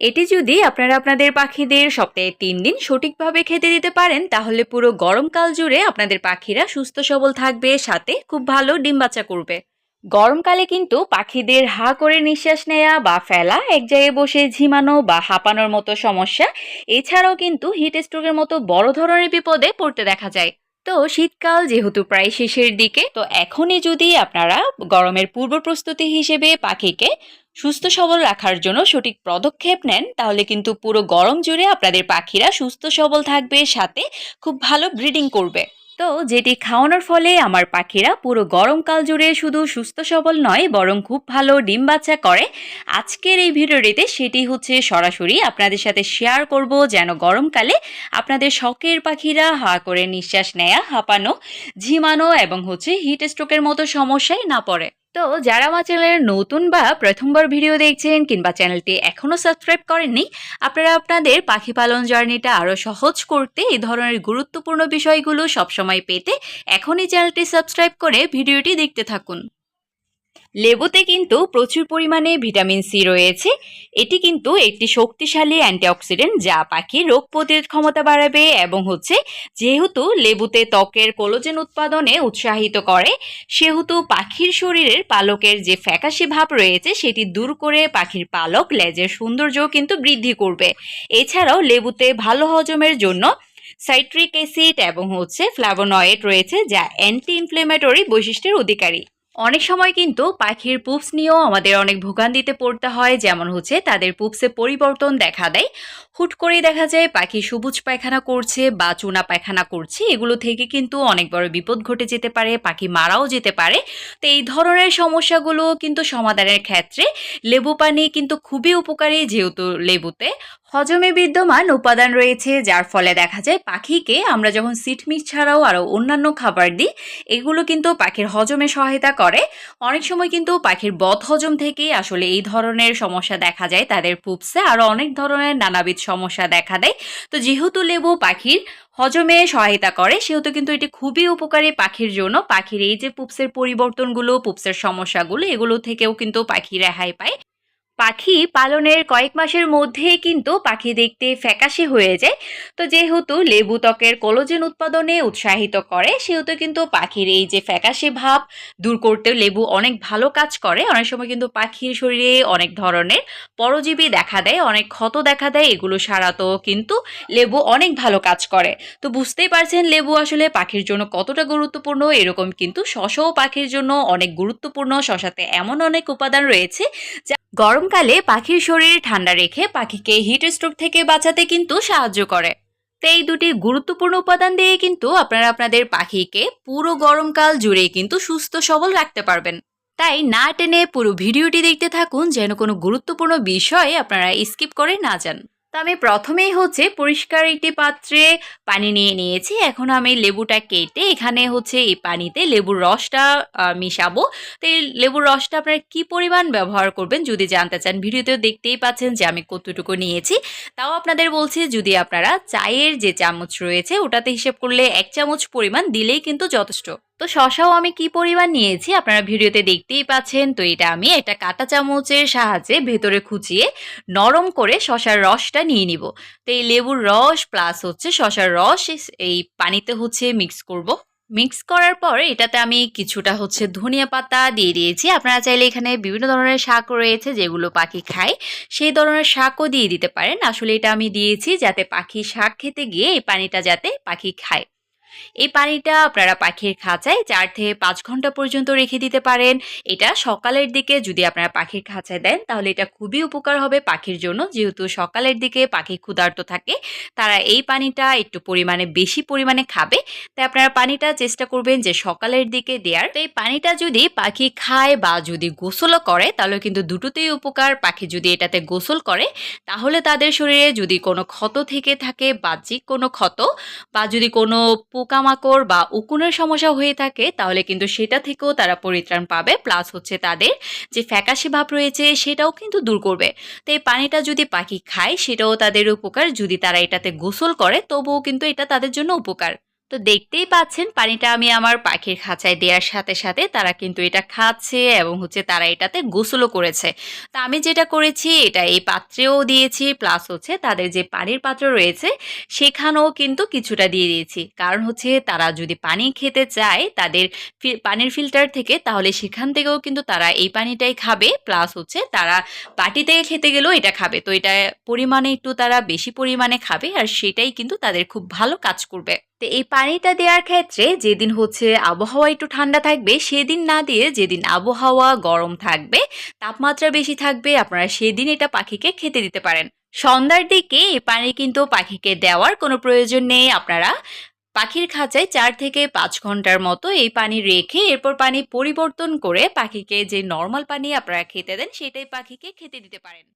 এটি যদি আপনারা আপনাদের পাখিদের সপ্তাহে তিন দিন সঠিকভাবে খেতে দিতে পারেন, তাহলে পুরো গরমকাল জুড়ে আপনাদের পাখিরা সুস্থ সবল থাকবে, সাথে খুব ভালো ডিম বাচ্চা করবে। গরমকালে কিন্তু পাখিদের হা করে নিঃশ্বাস নেয়া বা ফেলা, এক জায়গায় বসে ঝিমানো বা হাঁপানোর মতো সমস্যা, এছাড়াও কিন্তু হিট স্ট্রোকের মতো বড় ধরনের বিপদে পড়তে দেখা যায়। তো শীতকাল যেহেতু প্রায় শেষের দিকে, তো এখনই যদি আপনারা গরমের পূর্ব প্রস্তুতি হিসেবে পাখিকে সুস্থ সবল রাখার জন্য সঠিক পদক্ষেপ নেন, তাহলে কিন্তু পুরো গরম জুড়ে আপনাদের পাখিরা সুস্থ সবল থাকবে, সাথে খুব ভালো ব্রিডিং করবে। তো যেটি খাওয়ানোর ফলে আমার পাখিরা পুরো গরমকাল জুড়ে শুধু সুস্থ সবল নয়, বরং খুব ভালো ডিম বাচ্চা করে। আজকের এই ভিডিওটিতে সেটি হচ্ছে সরাসরি আপনাদের সাথে শেয়ার করব যেন গরমকালে আপনাদের শখের পাখিরা হা করে নিঃশ্বাস নেয়া, হাঁপানো, ঝিমানো এবং হচ্ছে হিট স্ট্রোকের মতো সমস্যায় না পড়ে। তো যারা আমার চ্যানেলের নতুন বা প্রথমবার ভিডিও দেখছেন কিংবা চ্যানেলটি এখনও সাবস্ক্রাইব করেননি, আপনারা আপনাদের পাখি পালন জার্নিটা আরও সহজ করতে এই ধরনের গুরুত্বপূর্ণ বিষয়গুলো সবসময় পেতে এখনই চ্যানেলটি সাবস্ক্রাইব করে ভিডিওটি দেখতে থাকুন। লেবুতে কিন্তু প্রচুর পরিমাণে ভিটামিন সি রয়েছে। এটি কিন্তু একটি শক্তিশালী অ্যান্টিঅক্সিডেন্ট যা পাখির রোগ প্রতিরোধ ক্ষমতা বাড়াবে এবং হচ্ছে যেহেতু লেবুতে ত্বকের কোলোজেন উৎপাদনে উৎসাহিত করে, সেহেতু পাখির শরীরের পালকের যে ফ্যাকাশে ভাব রয়েছে সেটি দূর করে পাখির পালক লেজের সৌন্দর্য কিন্তু বৃদ্ধি করবে। এছাড়াও লেবুতে ভালো হজমের জন্য সাইট্রিক অ্যাসিড এবং হচ্ছে ফ্ল্যাভোনয়েড রয়েছে যা অ্যান্টি ইনফ্লেমেটরি বৈশিষ্ট্যের অধিকারী। অনেক সময় কিন্তু পাখির পুপস নিয়েও আমাদের অনেক ভোগান্তিতে পড়তে হয়, যেমন হচ্ছে তাদের পুপসে পরিবর্তন দেখা দেয়। হুট করেই দেখা যায় পাখি সবুজ পায়খানা করছে বা চুনা পায়খানা করছে, এগুলো থেকে কিন্তু অনেক বড় বিপদ ঘটে যেতে পারে, পাখি মারাও যেতে পারে। তো এই ধরনের সমস্যাগুলো কিন্তু সমাধানের ক্ষেত্রে লেবু পানি কিন্তু খুবই উপকারী, যেহেতু লেবুতে হজমে বিদ্যমান উপাদান রয়েছে, যার ফলে দেখা যায় পাখিকে আমরা যখন সিটমিট ছাড়াও আরও অন্যান্য খাবার দিই, এগুলো কিন্তু পাখির হজমে সহায়তা করে। অনেক সময় কিন্তু পাখির বদ হজম থেকেই আসলে এই ধরনের সমস্যা দেখা যায়, তাদের পুপসে আরও অনেক ধরনের নানাবিধ সমস্যা দেখা দেয়। তো যেহেতু লেবু পাখির হজমে সহায়তা করে, সেহেতু কিন্তু এটি খুবই উপকারী পাখির জন্য। পাখির এই যে পুপসের পরিবর্তনগুলো পুপসের সমস্যাগুলো, এগুলো থেকেও কিন্তু পাখি রেহাই পায়। পাখি পালনের কয়েক মাসের মধ্যে কিন্তু পাখি দেখতে ফ্যাকাশে হয়ে যায়। তো যেহেতু লেবু ত্বকের কোলোজেন উৎপাদনে উৎসাহিত করে, সেহেতু কিন্তু পাখির এই যে ফ্যাকাশে ভাব দূর করতে লেবু অনেক ভালো কাজ করে। অনেক সময় কিন্তু পাখির শরীরে অনেক ধরনের পরজীবী দেখা দেয়, অনেক ক্ষত দেখা দেয়, এগুলো সারাতেও কিন্তু লেবু অনেক ভালো কাজ করে। তো বুঝতেই পারছেন লেবু আসলে পাখির জন্য কতটা গুরুত্বপূর্ণ? এরকম কিন্তু শশাও পাখির জন্য অনেক গুরুত্বপূর্ণ। শশাতে এমন অনেক উপাদান রয়েছে যা গরমকালে পাখির শরীর ঠান্ডা রেখে পাখিকে হিট স্ট্রোক থেকে বাঁচাতে কিন্তু সাহায্য করে। তো এই দুটি গুরুত্বপূর্ণ উপাদান দিয়ে কিন্তু আপনারা আপনাদের পাখিকে পুরো গরমকাল জুড়ে কিন্তু সুস্থ, সবল রাখতে পারবেন। তাই না টেনে পুরো ভিডিওটি দেখতে থাকুন, যেন কোনো গুরুত্বপূর্ণ বিষয়ে আপনারা স্কিপ করে না যান। তো আমি প্রথমেই হচ্ছে পরিষ্কার একটি পাত্রে পানি নিয়ে নিয়েছি। এখন আমি লেবুটা কেটে এখানে হচ্ছে এই পানিতে লেবুর রসটা মিশাবো। তো এই লেবুর রসটা আপনারা কী পরিমাণ ব্যবহার করবেন যদি জানতে চান ভিডিওতে দেখতেই পাচ্ছেন যে আমি কতটুকু নিয়েছি। তাও আপনাদের বলছি যদি আপনারা চায়ের যে চামচ রয়েছে, ওটাতে হিসেব করলে এক চামচ পরিমাণ দিলেই কিন্তু যথেষ্ট। তো শশাও আমি কি পরিমাণ নিয়েছি আপনারা ভিডিওতে দেখতেই পাচ্ছেন। তো এটা আমি একটা কাঁটা চামচের সাহায্যে ভেতরে খুঁচিয়ে নরম করে শশার রসটা নিয়ে নিব। তো এই লেবুর রস প্লাস হচ্ছে শশার রস, এই পানিতে হচ্ছে মিক্স করব। মিক্স করার পর এটাতে আমি কিছুটা হচ্ছে ধনিয়া পাতা দিয়ে দিয়েছি। আপনারা চাইলে এখানে বিভিন্ন ধরনের শাক রয়েছে যেগুলো পাখি খায়। সেই ধরনের শাকও দিয়ে দিতে পারেন। আসলে এটা আমি দিয়েছি যাতে পাখি শাক খেতে গিয়ে এই পানিটা যাতে পাখি খায়। এই পানিটা আপনারা পাখির খাঁচায় চার থেকে পাঁচ ঘণ্টা পর্যন্ত রেখে দিতে পারেন। এটা সকালের দিকে যদি আপনারা পাখির খাঁচায় দেন, তাহলে এটা খুবই উপকার হবে পাখির জন্য। যেহেতু সকালের দিকে পাখি ক্ষুধার্ত থাকে, তারা এই পানিটা একটু পরিমাণে, বেশি পরিমাণে খাবে। তাই আপনারা পানিটা চেষ্টা করবেন যে সকালের দিকে দেওয়ার তো এই পানিটা যদি পাখি খায় বা যদি গোসলও করে, তাহলে কিন্তু দুটোতেই উপকার। পাখি যদি এটাতে গোসল করে, তাহলে তাদের শরীরে যদি কোনো ক্ষত থেকে থাকে বাহ্যিক কোনো ক্ষত বা যদি কোনো পোকামাকড় বা উকুনের সমস্যা হয়ে থাকে, তাহলে কিন্তু সেটা থেকেও তারা পরিত্রাণ পাবে। প্লাস হচ্ছে তাদের যে ফ্যাকাশে ভাব রয়েছে, সেটাও কিন্তু দূর করবে। তো এই পানিটা যদি পাখি খায়, সেটাও তাদের উপকার। যদি তারা এটাতে গোসল করে, তবুও কিন্তু এটা তাদের জন্য উপকার। তো দেখতেই পাচ্ছেন, পানিটা আমি আমার পাখির খাঁচায় দেওয়ার সাথে সাথে তারা কিন্তু এটা খাচ্ছে এবং হচ্ছে তারা এটাতে গোসলও করেছে। তো আমি যেটা করেছি, এটা এই পাত্রেও দিয়েছি প্লাস হচ্ছে তাদের যে পানির পাত্র রয়েছে, সেখানেও কিন্তু কিছুটা দিয়ে দিয়েছি। কারণ হচ্ছে তারা যদি পানি খেতে চায়, তাদের পানির ফিল্টার থেকে, তাহলে সেখান থেকেও কিন্তু তারা এই পানিটাই খাবে প্লাস হচ্ছে তারা বাটি থেকে খেতে গেলেও এটা খাবে। তো এটা পরিমাণে একটু তারা বেশি পরিমাণে খাবে, আর সেটাই কিন্তু তাদের খুব ভালো কাজ করবে। তো এই পানিটা দেওয়ার ক্ষেত্রে যেদিন হচ্ছে আবহাওয়া একটু ঠান্ডা থাকবে, সেদিন না দিয়ে যেদিন আবহাওয়া গরম থাকবে, তাপমাত্রা বেশি থাকবে, আপনারা সেদিন এটা পাখিকে খেতে দিতে পারেন। সন্ধ্যার দিকে এই পানি কিন্তু পাখিকে দেওয়ার কোনো প্রয়োজন নেই। আপনারা পাখির খাঁচায় চার থেকে পাঁচ ঘণ্টার মতো এই পানি রেখে এরপর পানি পরিবর্তন করে পাখিকে যে নর্মাল পানি আপনারা খেতে দেন, সেটাই পাখিকে খেতে দিতে পারেন।